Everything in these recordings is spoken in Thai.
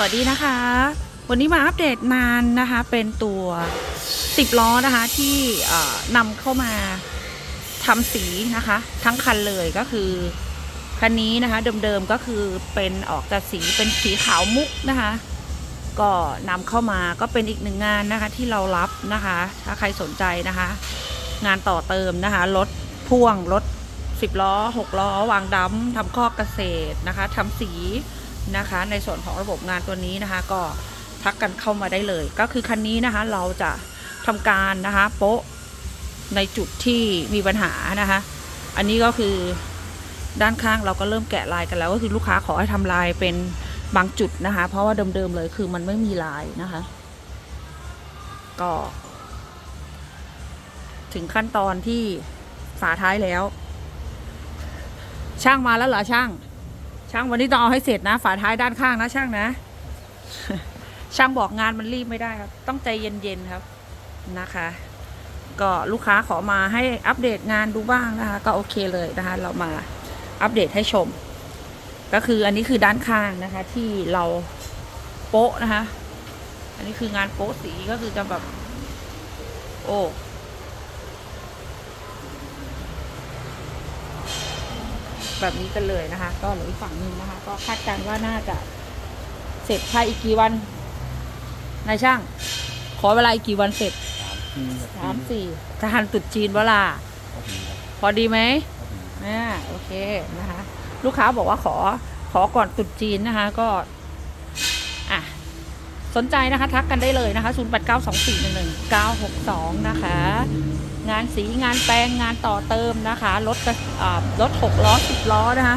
วัสดีนะคะ วันนี้มาอัปเดตงานนะคะ เป็นตัว 10 ล้อนะคะที่นำเข้ามาทำสีนะคะ ทั้งคันเลยก็คือ คันนี้นะคะ เดิมๆก็คือเป็นออกจากสีเป็นสีขาวมุกนะคะ ก็นำเข้ามาก็เป็นอีกหนึ่งงานนะคะที่เรารับนะคะ ถ้าใครสนใจนะคะ งานต่อเติมนะคะรถพ่วงรถ 10 ล้อ 6 ล้อ วางดัมทำข้อกเกษตรนะคะทำสี นะคะ ในส่วนของระบบงานตัวนี้นะคะก็ทักกันเข้ามาได้เลย ก็คือคันนี้นะคะเราจะทำการนะคะโป๊ะในจุดที่มีปัญหานะคะ อันนี้ก็คือด้านข้างเราก็เริ่มแกะลายกันแล้วก็คือลูกค้าขอให้ทำลายเป็นบางจุดนะคะ เพราะว่าเดิมๆเลยคือมันไม่มีลายนะคะ ก็ ถึงขั้นตอนที่ฝาท้ายแล้ว ช่างมาแล้วเหรอช่าง ช่างวันนี้ต้องเอาให้เสร็จนะ ฝาท้ายด้านข้างนะช่างนะ ช่างบอกงานมันรีบไม่ได้ครับ ต้องใจเย็นๆครับนะคะ ก็ลูกค้าขอมาให้อัปเดตงานดูบ้างนะคะ ก็โอเคเลยนะคะ เรามาอัปเดตให้ชม ก็คืออันนี้คือด้านข้างนะคะ ที่เราโป๊ะนะคะ อันนี้คืองานโป๊ะสีก็คือจะแบบ โอ้ แบบนี้กันเลยนะคะ ก็เหลืออีกฝั่งหนึ่งนะคะ ก็คาดการณ์ว่าน่าจะเสร็จภายอีกกี่วันนายช่าง ขอเวลาอีกกี่วันเสร็จสามสี่ทหารตุดจีนเวลา พอดีไหมอ่าโอเคนะคะ ลูกค้าบอกว่าขอขอก่อนตุดจีนนะคะ ก็ อะ สนใจนะคะทักกันได้เลยนะคะ0 8 9 2 4 1 1 9 6 2 นะคะ งานสีงานแปลงงานต่อเติมนะคะรถระอ่ารถ6ล้อ 10 ล้อนะคะ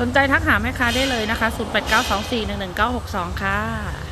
สนใจทักหาแม่ค้าได้เลยนะคะ 0 8 9 2 4 1 1 9 6 2 ค่ะ